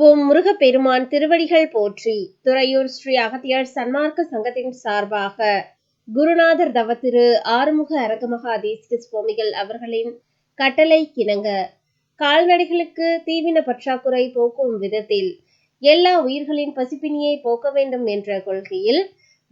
ஓம் முருகப்பெருமான் திருவடிகள் போற்றி. துறையூர் ஸ்ரீ அகத்தியர் சன்மார்க்க சங்கத்தின் சார்பாக குருநாதர் தவத்திரு ஆறுமுக அரங்கமகா தேசிக சுவாமிகள் அவர்களின் கட்டளை கிணங்க கால்நடைகளுக்கு தீவின பற்றாக்குறை போக்கும் விதத்தில் எல்லா உயிர்களின் பசிப்பினியை போக்க வேண்டும் என்ற கொள்கையில்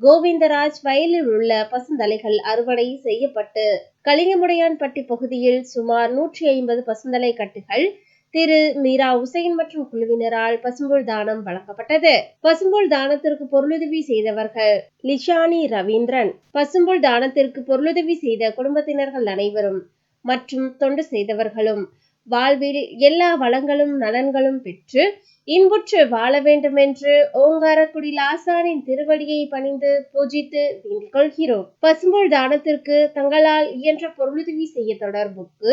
கோவிந்தராஜ் வயலில் உள்ள பசுந்தலைகள் அறுவடை செய்யப்பட்டு கலிங்கமுடையான்பட்டி பகுதியில் சுமார் நூற்றி ஐம்பது பசுந்தலை கட்டுகள் திரு மீரா உசைன் மற்றும் குழுவினரால் பசும்புல் தானம் வழங்கப்பட்டது. பசும்புல் தானத்திற்கு பொருளுதவி செய்தவர்கள் லிஷானி ரவீந்திரன். பசும்புல் தானத்திற்கு பொருளுதவி செய்த குடும்பத்தினர்கள் அனைவரும் மற்றும் தொண்டு செய்தவர்களும் வாழ்வில் எல்லா வளங்களும் நலன்களும் பெற்று இன்புற்று வாழ வேண்டும் என்று ஓங்காரக்குடி லாசானின் திருவடியை பணிந்து பூஜித்து வேண்டிக் கொள்கிறோம். பசும்புல் தானத்திற்கு தங்களால் இயன்ற பொருளுதவி செய்ய தொடர்புக்கு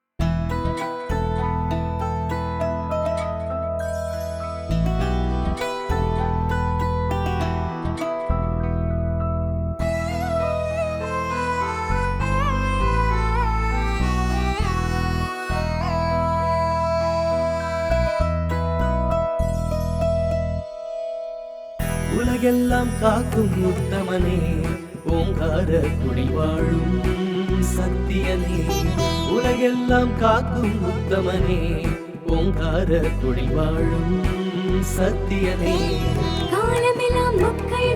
உலகெல்லாம் காக்கும் உத்தமனே ஓங்கார குடி வாழும் சத்தியனே. உலகெல்லாம் காக்கும் உத்தமனே ஓங்கார குடி வாழும் சத்தியனே. காலமெல்லாம் மக்கள்